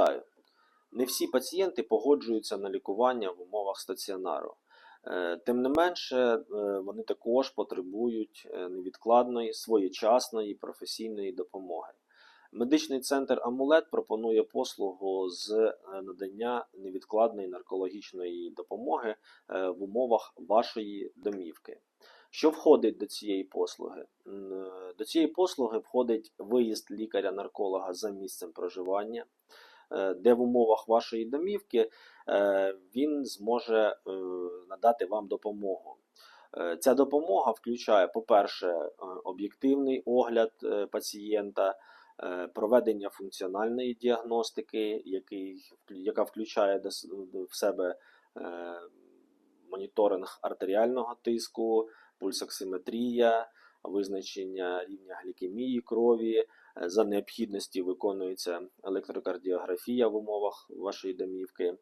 Вітаю! Не всі пацієнти погоджуються на лікування в умовах стаціонару. Е, Тим не менше, е, вони також потребують е, невідкладної, своєчасної професійної допомоги. Медичний центр Амулет пропонує послугу з надання невідкладної наркологічної допомоги в умовах вашої домівки. Що входить до цієї послуги? До цієї послуги входить виїзд лікаря-нарколога за місцем проживання, де в умовах вашої домівки е, він зможе е, надати вам допомогу. Е, Ця допомога включає, по-перше, е, об'єктивний огляд е, пацієнта, е, проведення функціональної діагностики, який, яка включає в себе е, моніторинг артеріального тиску, пульсоксиметрія, визначення рівня глікемії крові. Е, За необхідності виконується електрокардіографія в умовах вашої домівки.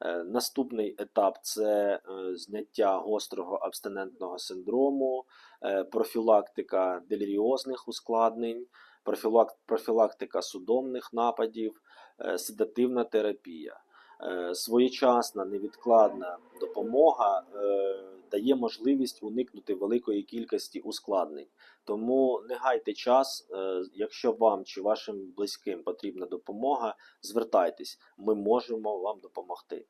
Е, Наступний етап це е, зняття гострого абстинентного синдрому, профілактика деліріозних ускладнень, профілактика судомних нападів, седативна терапія. Своєчасна невідкладна допомога дає можливість уникнути великої кількості ускладнень. Тому не гайте час, е, якщо вам чи вашим близьким потрібна допомога, звертайтесь, ми можемо вам допомогти.